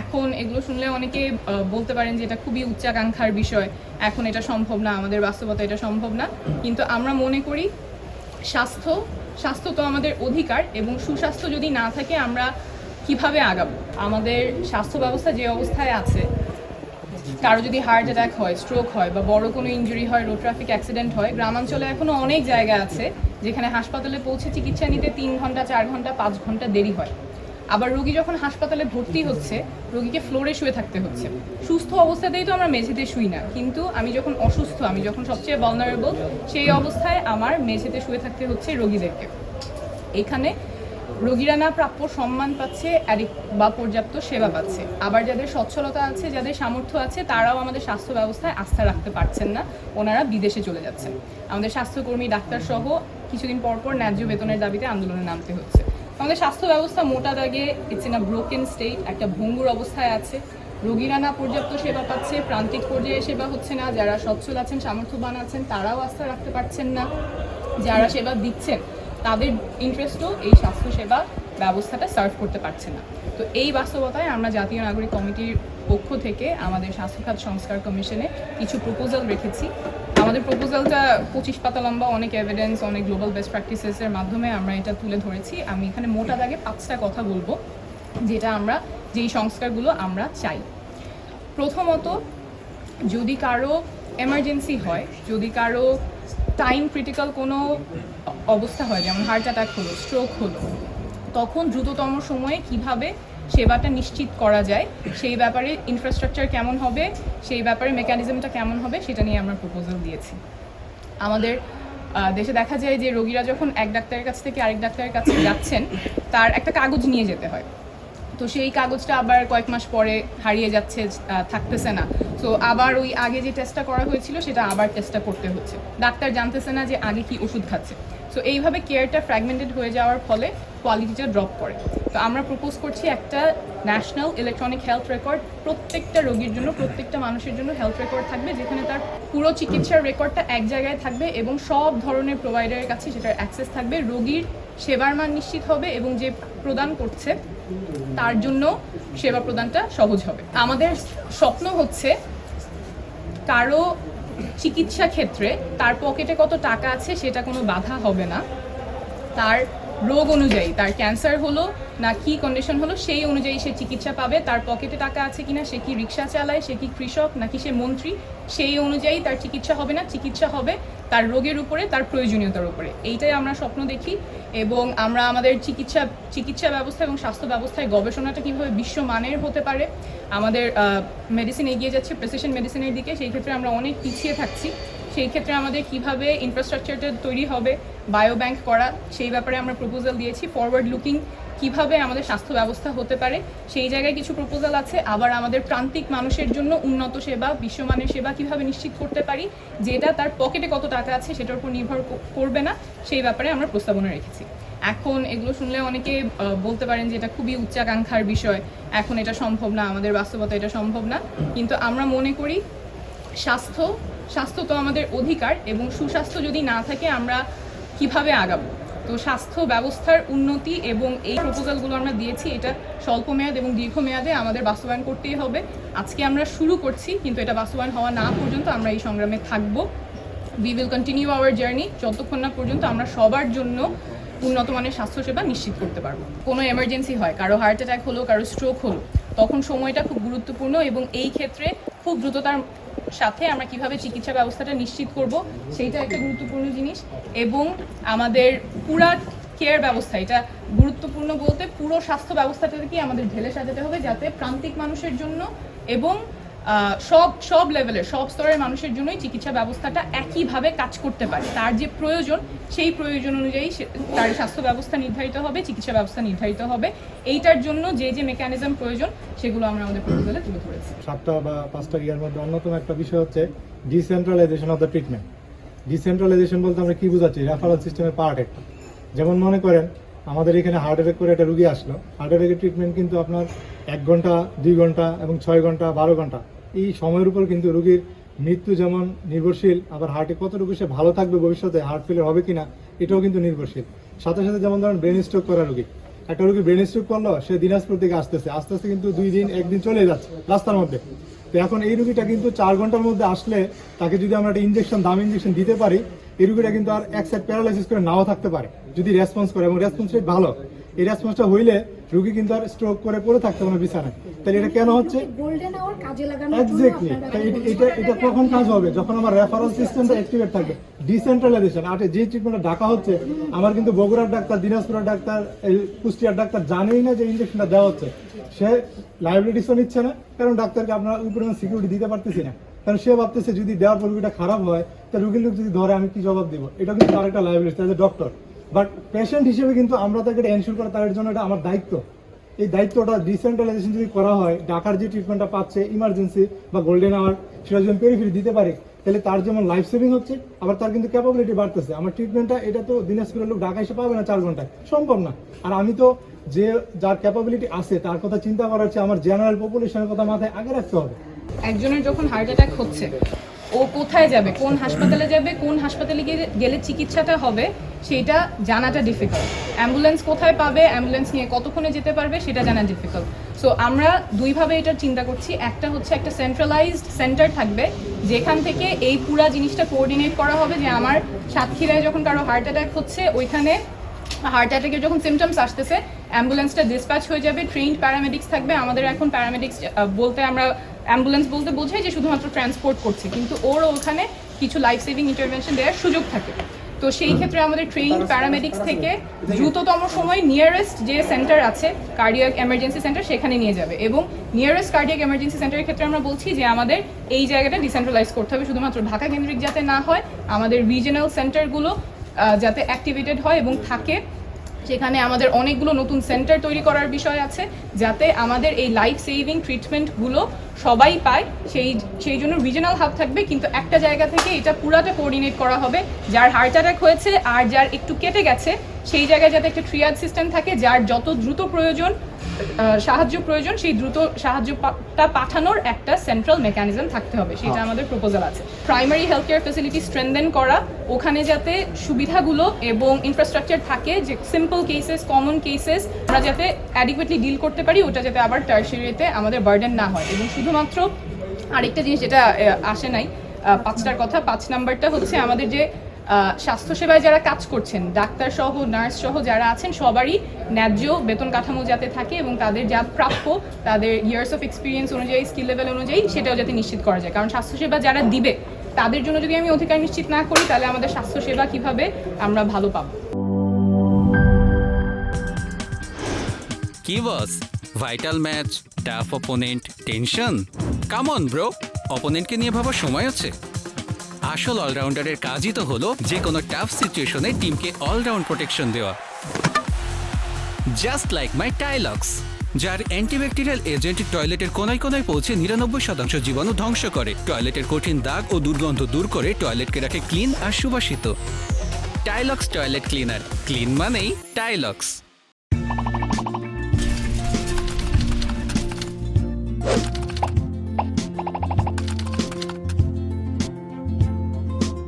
এখন এগুলো শুনলে অনেকে বলতে পারেন যে এটা খুবই উচ্চাকাঙ্ক্ষার বিষয়। এখন এটা সম্ভব না, আমাদের বাস্তবতা এটা সম্ভব না। কিন্তু আমরা মনে করি স্বাস্থ্য স্বাস্থ্য তো আমাদের অধিকার এবং সুস্বাস্থ্য যদি না থাকে আমরা কীভাবে আগাবো? আমাদের স্বাস্থ্য ব্যবস্থা যে অবস্থায় আছে, কারও যদি হার্ট অ্যাটাক হয়, স্ট্রোক হয় বা বড় কোনো ইনজুরি হয়, রোড ট্রাফিক অ্যাক্সিডেন্ট হয়, গ্রামাঞ্চলে এখনও অনেক জায়গা আছে যেখানে হাসপাতালে পৌঁছে চিকিৎসা নিতে তিন ঘণ্টা, চার ঘণ্টা, পাঁচ ঘণ্টা দেরি হয়। আবার রোগী যখন হাসপাতালে ভর্তি হচ্ছে, রোগীকে ফ্লোরে শুয়ে থাকতে হচ্ছে। সুস্থ অবস্থাতেই তো আমরা মেঝেতে শুই না। কিন্তু আমি যখন অসুস্থ, আমি যখন সবচেয়ে ভলনারেবল সেই অবস্থায় আমার মেঝেতে শুয়ে থাকতে হচ্ছে রোগীদেরকে। এখানে রোগীরা না প্রাপ্য সম্মান পাচ্ছে বা পর্যাপ্ত সেবা পাচ্ছে। আবার যাদের সচ্ছলতা আছে, যাদের সামর্থ্য আছে, তারাও আমাদের স্বাস্থ্য ব্যবস্থায় আস্থা রাখতে পারছেন না। ওনারা বিদেশে চলে যাচ্ছেন। আমাদের স্বাস্থ্যকর্মী ডাক্তার সহ কিছুদিন পর পর ন্যায্য বেতনের দাবিতে আন্দোলনে নামতে হচ্ছে। আমাদের স্বাস্থ্য ব্যবস্থা মোটা দাগে it's in a broken state একটা ভঙ্গুর অবস্থায় আছে। রোগীরা না পর্যাপ্ত সেবা পাচ্ছে, প্রান্তিক পর্যায়ে সেবা হচ্ছে না, যারা সচ্ছল আছেন, সামর্থ্যবান আছেন, তারাও আস্থা রাখতে পারছেন না। যারা সেবা দিচ্ছেন, তাদের ইন্টারেস্টও এই স্বাস্থ্যসেবা ব্যবস্থাটা সার্ভ করতে পারছে না। তো এই বাস্তবতায় আমরা জাতীয় নাগরিক কমিটির পক্ষ থেকে আমাদের স্বাস্থ্যখাত সংস্কার কমিশনে কিছু প্রপোজাল রেখেছি। আমাদের প্রপোজালটা পঁচিশ পাতা লম্বা, অনেক এভিডেন্স অনেক গ্লোবাল বেস্ট প্র্যাকটিসেসের মাধ্যমে আমরা এটা তুলে ধরেছি। আমি এখানে মোটা দাগে পাঁচটা কথা বলব, যেটা আমরা, যেই সংস্কারগুলো আমরা চাই। প্রথমত, যদি কারও এমার্জেন্সি হয়, যদি কারও টাইম ক্রিটিক্যাল কোনো অবস্থা হয়, যেমন হার্ট অ্যাটাক হলো স্ট্রোক হলো, তখন দ্রুততম সময়ে কীভাবে সেবাটা নিশ্চিত করা যায়। সেই ব্যাপারে ইনফ্রাস্ট্রাকচার কেমন হবে, সেই ব্যাপারে মেকানিজমটা কেমন হবে, সেটা নিয়ে আমরা প্রপোজাল দিয়েছি। আমাদের দেশে দেখা যায় যে রোগীরা যখন এক ডাক্তারের কাছ থেকে আরেক ডাক্তারের কাছে যাচ্ছেন, তার একটা কাগজ নিয়ে যেতে হয়। তো সেই কাগজটা আবার কয়েক মাস পরে হারিয়ে যাচ্ছে থাকতেছে না। তো আবার ওই আগে যে টেস্টটা করা হয়েছিল, সেটা আবার টেস্টটা করতে হচ্ছে। ডাক্তার জানতেছে না যে আগে কি ওষুধ খাচ্ছে। সো এইভাবে কেয়ারটা ফ্র্যাগমেন্টেড হয়ে যাওয়ার ফলে কোয়ালিটিটা ড্রপ করে। তো আমরা প্রপোজ করছি একটা ন্যাশনাল ইলেকট্রনিক হেলথ রেকর্ড প্রত্যেকটা রোগীর জন্য, প্রত্যেকটা মানুষের জন্য হেলথ রেকর্ড থাকবে, যেখানে তার পুরো চিকিৎসার রেকর্ডটা এক জায়গায় থাকবে এবং সব ধরনের প্রোভাইডারের কাছে সেটার অ্যাক্সেস থাকবে। রোগীর সেবার মান নিশ্চিত হবে এবং যে প্রদান করছে, তার জন্য সেবা প্রদানটা সহজ হবে। আমাদের স্বপ্ন হচ্ছে কারও চিকিৎসা ক্ষেত্রে তার পকেটে কত টাকা আছে সেটা কোনো বাধা হবে না। তার রোগ অনুযায়ী, তার ক্যান্সার হলো না কি কন্ডিশন হলো সেই অনুযায়ী সে চিকিৎসা পাবে, তার পকেটে টাকা আছে কিনা, সে কি রিক্সা চালায়, সে কি কৃষক, নাকি সে মন্ত্রী, সেই অনুযায়ী তার চিকিৎসা হবে না, চিকিৎসা হবে তার রোগের উপরে, তার প্রয়োজনীয়তার উপরে। এইটাই আমরা স্বপ্ন দেখি এবং আমরা আমাদের চিকিৎসা চিকিৎসা ব্যবস্থা এবং স্বাস্থ্য ব্যবস্থায় গবেষণাটা কীভাবে বিশ্বমানের হতে পারে, আমাদের মেডিসিন এগিয়ে যাচ্ছে প্রেসিশন মেডিসিনের দিকে, সেই ক্ষেত্রে আমরা অনেক পিছিয়ে থাকছি। সেই ক্ষেত্রে আমাদের কীভাবে ইনফ্রাস্ট্রাকচারটা তৈরি হবে বায়ো ব্যাংক করা, সেই ব্যাপারে আমরা প্রপোজাল দিয়েছি। ফরওয়ার্ড লুকিং কীভাবে আমাদের স্বাস্থ্য ব্যবস্থা হতে পারে, সেই জায়গায় কিছু প্রপোজাল আছে। আবার আমাদের প্রান্তিক মানুষের জন্য উন্নত সেবা, বিশ্বমানের সেবা কীভাবে নিশ্চিত করতে পারি, যেটা তার পকেটে কত টাকা আছে সেটার উপর নির্ভর করবে না, সেই ব্যাপারে আমরা প্রস্তাবনা রেখেছি। এখন এগুলো শুনলে অনেকে বলতে পারেন যে এটা খুবই উচ্চাকাঙ্ক্ষার বিষয়, এখন এটা সম্ভব না, আমাদের বাস্তবতা এটা সম্ভব না। কিন্তু আমরা মনে করি স্বাস্থ্য স্বাস্থ্য তো আমাদের অধিকার এবং সুস্বাস্থ্য যদি না থাকে, আমরা কীভাবে আগাবো? তো স্বাস্থ্য ব্যবস্থার উন্নতি এবং এই প্রপোজালগুলো আমরা দিয়েছি, এটা স্বল্প মেয়াদ এবং দীর্ঘমেয়াদে আমাদের বাস্তবায়ন করতেই হবে। আজকে আমরা শুরু করছি, কিন্তু এটা বাস্তবায়ন হওয়া না পর্যন্ত আমরা এই সংগ্রামে থাকব। We will continue our journey যতক্ষণ না পর্যন্ত আমরা সবার জন্য উন্নত মানের স্বাস্থ্যসেবা নিশ্চিত করতে পারব। কোনো এমার্জেন্সি হয়, কারও হার্ট অ্যাটাক হলো, কারও স্ট্রোক হলো, তখন সময়টা খুব গুরুত্বপূর্ণ এবং এই ক্ষেত্রে খুব দ্রুততার সাথে আমরা কীভাবে চিকিৎসা ব্যবস্থাটা নিশ্চিত করব, সেইটা একটা গুরুত্বপূর্ণ জিনিস। এবং আমাদের পুরা কেয়ার ব্যবস্থা, এটা গুরুত্বপূর্ণ বলতে পুরো স্বাস্থ্য ব্যবস্থাটাকে আমাদের ঢেলে সাজাতে হবে যাতে প্রান্তিক মানুষের জন্য এবং সব সব লেভেলের সব স্তরের মানুষের জন্যই চিকিৎসা ব্যবস্থাটা একইভাবে কাজ করতে পারে। তার যে প্রয়োজন, সেই প্রয়োজন অনুযায়ী তার স্বাস্থ্য ব্যবস্থা নির্ধারিত হবে, চিকিৎসা ব্যবস্থা নির্ধারিত হবে। এইটার জন্য যে যে মেকানিজম প্রয়োজন, সেগুলো আমরা আমাদের প্রপোজালে তুলে ধরেছি। সাতটা বা পাঁচটা ইয়ার মধ্যে অন্যতম একটা বিষয় হচ্ছে decentralisation of the treatment decentralisation বলতে আমরা কি বোঝাচ্ছি? রেফারেল সিস্টেমের পার্ট একটা। যেমন মনে করেন আমাদের এখানে হার্ট অ্যাটাক করে একটা রুগী আসলো। হার্ট অ্যাটাকের ট্রিটমেন্ট কিন্তু আপনার এক ঘণ্টা, দুই ঘণ্টা এবং ছয় ঘণ্টা, বারো ঘণ্টা। এই সময়ের উপর কিন্তু রুগীর মৃত্যু যেমন নির্ভরশীল, আবার হার্টে কতটুকু সে ভালো থাকবে ভবিষ্যতে হার্ট ফেলিয়ার হবে কিনা, এটাও কিন্তু নির্ভরশীল। সাথে সাথে যেমন ধরেন ব্রেন স্ট্রোক করা রুগী। একটা রুগী ব্রেন স্ট্রোক করল, সে দিনাজপুর থেকে আসতেছে। আস্তে আস্তে কিন্তু দুই দিন একদিন চলে যাচ্ছে রাস্তার মধ্যে। তো এখন এই রুগীটা কিন্তু চার ঘণ্টার মধ্যে আসলে তাকে যদি আমরা একটা ইঞ্জেকশন দাম ইঞ্জেকশন দিতে পারি এই রুগীটা কিন্তু আর এক সাইড প্যারালাইসিস করে নাও থাকতে পারে যদি রেসপন্স করে এবং রেসপন্স রেট ভালো। এই রেসপন্সটা হইলে রুগী কিন্তু আর স্ট্রোক করে পড়ে থাকতে পারে বিছানায়। তাহলে এটা কেন হচ্ছে? এক্স্যাক্টলি এটা এটা কখন কাজ হবে? যখন আমার রেফারেল সিস্টেমটা অ্যাক্টিভেট থাকবে। ডিসেন্ট্রালাইজেশন আর যে ট্রিটমেন্টটা ডাকা হচ্ছে আমার কিন্তু বগুড়ার ডাক্তার দিনাজপুরের ডাক্তার এই কুষ্টিয়ার ডাক্তার জানেই না যে ইঞ্জেকশনটা দেওয়া হচ্ছে। সে লাইবিলিটিসও নিচ্ছে না কারণ ডাক্তারকে আপনার উপরে সিকিউরিটি দিতে পারতেছি না। কারণ সে ভাবতেছে যদি দেওয়ার পর রুগীটা খারাপ হয়, তা রুগীর লোক যদি ধরে, আমি কি জবাব দিব? এটা কিন্তু তার একটা লাইবিলিটি তাহলে ডক্টর বাট পেশেন্ট হিসেবে কিন্তু আমরা তাকে এটা এনশিওর করা, তার জন্য এটা আমার দায়িত্ব। এই দায়িত্বটা ডিসেন্ট্রালাইজেশন যদি করা হয়, ঢাকার যে ট্রিটমেন্টটা পাচ্ছে ইমার্জেন্সি বা গোল্ডেন আওয়ার সেটা যদি পেরিফেরি দিতে পারি, তাহলে তার যেমন লাইফ সেভিং হচ্ছে, আবার তার কিন্তু ক্যাপাবিলিটি বাড়তেছে। আমার ট্রিটমেন্টটা এটা তো দিনাজপুরের লোক ঢাকা এসে পাবে না চার ঘন্টায়। সম্ভব না। আর আমি তো যে, যার ক্যাপাবিলিটি আছে, তার কথা চিন্তা করা হচ্ছে আমার জেনারেল পপুলেশনের কথা মাথায় আগে রাখতে হবে। একজনের যখন হার্ট অ্যাটাক হচ্ছে, ও কোথায় যাবে, কোন হাসপাতালে যাবে, কোন হাসপাতালে গিয়ে গেলে চিকিৎসাটা হবে, সেটা জানাটা ডিফিকাল্ট অ্যাম্বুলেন্স কোথায় পাবে অ্যাম্বুলেন্স নিয়ে কতক্ষণে যেতে পারবে, সেটা জানা ডিফিকাল্ট সো আমরা দুইভাবে এটা চিন্তা করছি। একটা হচ্ছে একটা সেন্ট্রালাইজড সেন্টার থাকবে, যেখান থেকে এই পুরা জিনিসটা কোঅর্ডিনেট করা হবে যে আমার সাতক্ষীরায় যখন কারও হার্ট অ্যাটাক হচ্ছে, ওইখানে হার্ট অ্যাটাকের যখন সিমটমস আসতেছে অ্যাম্বুলেন্সটা ডিসপ্যাচ হয়ে যাবে ট্রেন্ড প্যারামেডিক্স থাকবে। আমাদের এখন প্যারামেডিক্স বলতে আমরা অ্যাম্বুলেন্স বলতে বোঝাই যে শুধুমাত্র ট্রান্সপোর্ট করছে, কিন্তু ওর ওখানে কিছু লাইফ সেভিং ইন্টারভেনশন দেওয়ার সুযোগ থাকে। তো সেই ক্ষেত্রে আমাদের ট্রেন প্যারামেডিক্স থেকে দ্রুততম সময় নিয়ারেস্ট যে সেন্টার আছে কার্ডিয়াক এমার্জেন্সি সেন্টার সেখানে নিয়ে যাবে। এবং নিয়ারেস্ট কার্ডিয়াক এমার্জেন্সি সেন্টারের ক্ষেত্রে আমরা বলছি যে আমাদের এই জায়গাটা ডিসেন্ট্রালাইজ করতে হবে। শুধুমাত্র ঢাকা কেন্দ্রিক যাতে না হয়, আমাদের রিজনাল সেন্টারগুলো যাতে অ্যাক্টিভেটেড হয় এবং থাকে। সেখানে আমাদের অনেকগুলো নতুন সেন্টার তৈরি করার বিষয় আছে যাতে আমাদের এই লাইফ সেভিং ট্রিটমেন্টগুলো সবাই পায়। সেই সেই জন্য রিজনাল হাব থাকবে, কিন্তু একটা জায়গা থেকে এটা পুরাটা কোঅর্ডিনেট করা হবে। যার হার্ট অ্যাটাক হয়েছে আর যার একটু কেটে গেছে, সেই জায়গায় যাতে একটা ট্রিয়ার সিস্টেম থাকে, যার যত দ্রুত প্রয়োজন সাহায্য প্রয়োজন সেই দ্রুত সাহায্যটা পাঠানোর একটা সেন্ট্রাল মেকানিজম থাকতে হবে সেটা আমাদের প্রপোজাল আছে। Primary health care facility strengthen করা ওখানে যাতে সুবিধাগুলো এবং ইনফ্রাস্ট্রাকচার থাকে যে সিম্পল কেসেস কমন কেসেস আমরা যাতে অ্যাডিকুয়েটলি ডিল করতে পারি ওটা যাতে আবার টার্সিয়ারিতে আমাদের বার্ডেন না হয়। এবং শুধুমাত্র আরেকটা জিনিস যেটা আসে নাই পাঁচটার কথা পাঁচ নাম্বারটা হচ্ছে আমাদের যে স্বাস্থ্যসেবায় যারা কাজ করছেন, ডাক্তার সহ, নার্স সহ যারা আছেন, সবারই ন্যায্য বেতন কাঠামো যাতে থাকে এবং তাদের যা প্রাপ্য, তাদের ইয়ার্স অফ এক্সপিরিয়েন্স অনুযায়ী স্কিল লেভেল অনুযায়ী, সেটাও যাতে নিশ্চিত করা যায়। কারণ স্বাস্থ্যসেবা যারা দিবে, তাদের জন্য যদি আমি অধিকার নিশ্চিত না করি, তাহলে আমাদের স্বাস্থ্যসেবা কীভাবে আমরা ভালো পাবো? Boss? Vital match tough opponent tension come on bro অপোনেন্টকে নিয়ে ভাবার সময় আছে। আসল অলরাউন্ডারের কাজই তো হলো যে কোনো টাফ সিচুয়েশনে টিমকে অলরাউন্ড প্রোটেকশন দেওয়া। জাস্ট লাইক মাই টাইলক্স যার অ্যান্টিব্যাকটেরিয়াল এজেন্ট টয়লেটের কোনায় কোনায় পৌঁছে নিরানব্বই শতাংশ জীবাণু ধ্বংস করে। টয়লেটের কঠিন দাগ ও দুর্গন্ধ দূর করে টয়লেটকে রাখে ক্লিন আর সুবাসিত। টাইলক্স টয়লেট ক্লিনার ক্লিন মানেই টাইলক্স